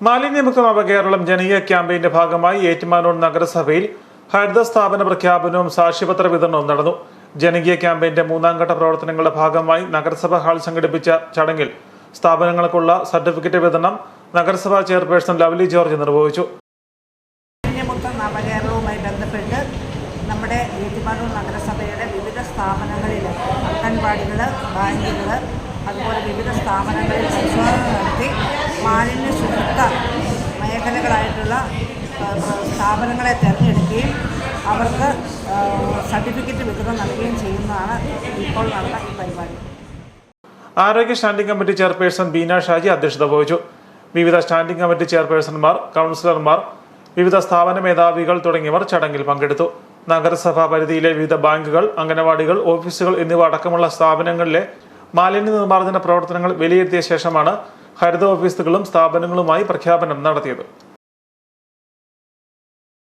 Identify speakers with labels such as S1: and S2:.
S1: മാലിന്യമുക്ത നവകേരളം ജനകീയ ക്യാമ്പയിന്റെ ഭാഗമായി ഏറ്റുമാനൂർ നഗരസഭയിൽ ഹരിത സ്ഥാപന പ്രഖ്യാപനവും സാക്ഷ്യപത്ര വിതരണവും നടന്നു. ജനകീയ ക്യാമ്പയിന്റെ മൂന്നാം ഘട്ട പ്രവർത്തനങ്ങളുടെ ഭാഗമായി നഗരസഭ ഹാൾ സംഘടിപ്പിച്ച ചടങ്ങിൽ സ്ഥാപനങ്ങൾക്കുള്ള സർട്ടിഫിക്കറ്റ് വിതരണം നഗരസഭാ ചെയർപേഴ്സൺ ലവ്ലി ജോർജ് നിർവഹിച്ചു.
S2: നവകേരളവുമായി ബന്ധപ്പെട്ട് നമ്മുടെ ഏറ്റുമാനൂർ നഗരസഭയുടെ വിവിധ സ്ഥാപനങ്ങളിൽ അംഗൻവാടികൾ ബാങ്കുകൾ അതുപോലെ വിവിധ സ്ഥാപനങ്ങളിൽ പരിശോധന നടത്തി മാലിന്യ ശുചിത്വ മേഖലകളായിട്ടുള്ള സ്ഥാപനങ്ങളെ തിരഞ്ഞെടുക്കുകയും അവർക്ക് സർട്ടിഫിക്കറ്റ് വിതരണം നൽകുകയും ചെയ്യുന്നതാണ് ഇപ്പോൾ നടന്ന ഈ പരിപാടി.
S1: ആരോഗ്യ standing committee chairperson Beena Shaji അധ്യക്ഷത വഹിച്ചു. വിവിധ സ്റ്റാൻഡിംഗ് കമ്മിറ്റി ചെയർപേഴ്സൺമാർ കൗൺസിലർമാർ വിവിധ സ്ഥാപന മേധാവികൾ തുടങ്ങിയവർ ചടങ്ങിൽ പങ്കെടുത്തു. നഗരസഭാ പരിധിയിലെ വിവിധ ബാങ്കുകൾ അംഗനവാടികൾ ഓഫീസുകൾ എന്നിവ അടക്കമുള്ള സ്ഥാപനങ്ങളിലെ മാലിന്യ നിർമ്മാർജന പ്രവർത്തനങ്ങൾ വിലയിരുത്തിയ ശേഷമാണ് ഹരിത ഓഫീസുകളും സ്ഥാപനങ്ങളുമായി പ്രഖ്യാപനം നടത്തിയത്